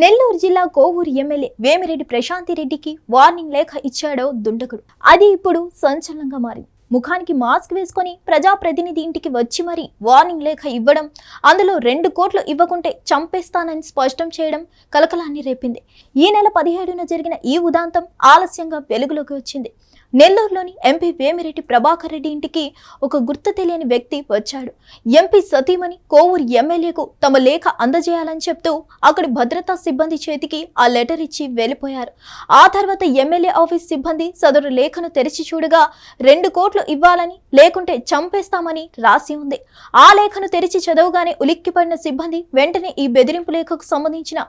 నెల్లూరు జిల్లా కోవూరు ఎమ్మెల్యే వేమిరెడ్డి ప్రశాంతి రెడ్డికి వార్నింగ్ లేఖ ఇచ్చాడో దుండగుడు అది ఇప్పుడు సంచలనంగా మారింది. ముఖానికి మాస్క్ వేసుకొని ప్రజాప్రతినిధి ఇంటికి వచ్చి మరీ వార్నింగ్ లేఖ ఇవ్వడం అందులో రెండు కోట్లు ఇవ్వకుంటే చంపేస్తానని స్పష్టం చేయడం కలకలాన్ని రేపింది. ఈ నెల పదిహేడున జరిగిన ఈ ఉదాంతం ఆలస్యంగా వెలుగులోకి వచ్చింది. నెల్లూరులోని ఎంపీ వేమిరెడ్డి ప్రభాకర్ రెడ్డి ఇంటికి ఒక గుర్తు తెలియని వ్యక్తి వచ్చాడు. ఎంపీ సతీమణి కోవూరు ఎమ్మెల్యేకు తమ లేఖ అందజేయాలని చెప్తూ అక్కడి భద్రతా సిబ్బంది చేతికి ఆ లెటర్ ఇచ్చి వెళ్ళిపోయారు. ఆ తర్వాత ఎమ్మెల్యే ఆఫీస్ సిబ్బంది సదరు లేఖను తెరిచి చూడగా రెండు కోట్లు ఇవ్వాలని లేకుంటే చంపేస్తామని రాసి ఉంది. ఆ లేఖను తెరిచి చదవగానే ఉలిక్కిపడిన సిబ్బంది వెంటనే ఈ బెదిరింపు లేఖకు సంబంధించిన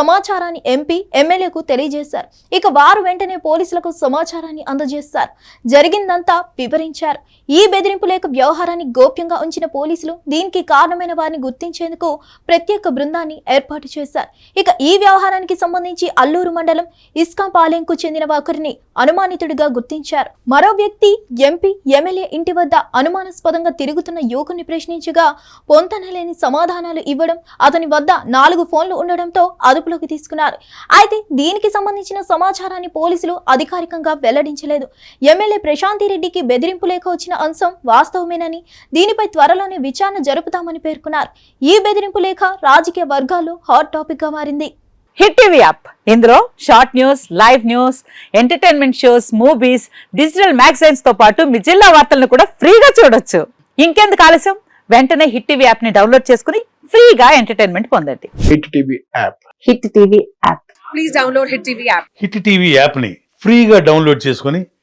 సమాచారాన్ని ఎంపీ ఎమ్మెల్యేకు తెలియజేశారు. ఇక వారు వెంటనే పోలీసులకు సమాచారాన్ని అందజేస్తారు జరిగిందంతా వివరించారు. ఈ బెదిరింపు లేఖ వ్యవహారాన్ని గోప్యంగా ఉంచిన పోలీసులు దీనికి కారణమైన వారిని గుర్తించేందుకు ప్రత్యేక బృందాన్ని ఏర్పాటు చేశారు. ఇక ఈ వ్యవహారానికి సంబంధించి అల్లూరు మండలం ఇస్కాపాలెంకు చెందిన ఒకరిని అనుమానితుడిగా గుర్తించారు. మరో వ్యక్తి ఎంపీ ఎమ్మెల్యే ఇంటి వద్ద అనుమానాస్పదంగా తిరుగుతున్న యువకుని ప్రశ్నించగా పొంతనలేని సమాధానాలు ఇవ్వడం అతని వద్ద నాలుగు ఫోన్లు ఉండడంతో అదుపులోకి తీసుకున్నారు. అయితే దీనికి సంబంధించిన సమాచారాన్ని పోలీసులు అధికారికంగా వెల్లడించలేదు. ఎమ్మెల్యే ప్రశాంతి రెడ్డికి బెదిరింపు లేఖ వచ్చిన అంశం వాస్తవమేనని దీనిపై త్వరలోనే విచారణ జరుపుతామని పేర్కొన్నారు. ఈ బెదిరింపు లేఖ రాజకీయ వర్గాల్లో హాట్ టాపిక్గా మారింది. Hit TV app. ఇందులో short news live news entertainment shows movies digital మ్యాగజైన్స్తో పాటు మీ జిల్లా వార్తలను కూడా ఫ్రీగా చూడొచ్చు. ఇంకెందుకు ఆలస్యం? వెంటనే హిట్ టీవీ యాప్ని డౌన్లోడ్ చేసుకుని ఫ్రీగా ఎంటర్టైన్మెంట్ పొందండి. Hit TV app. Hit TV app. Please download Hit TV app. Hit TV యాప్ని ఫ్రీగా డౌన్లోడ్ చేసుకొని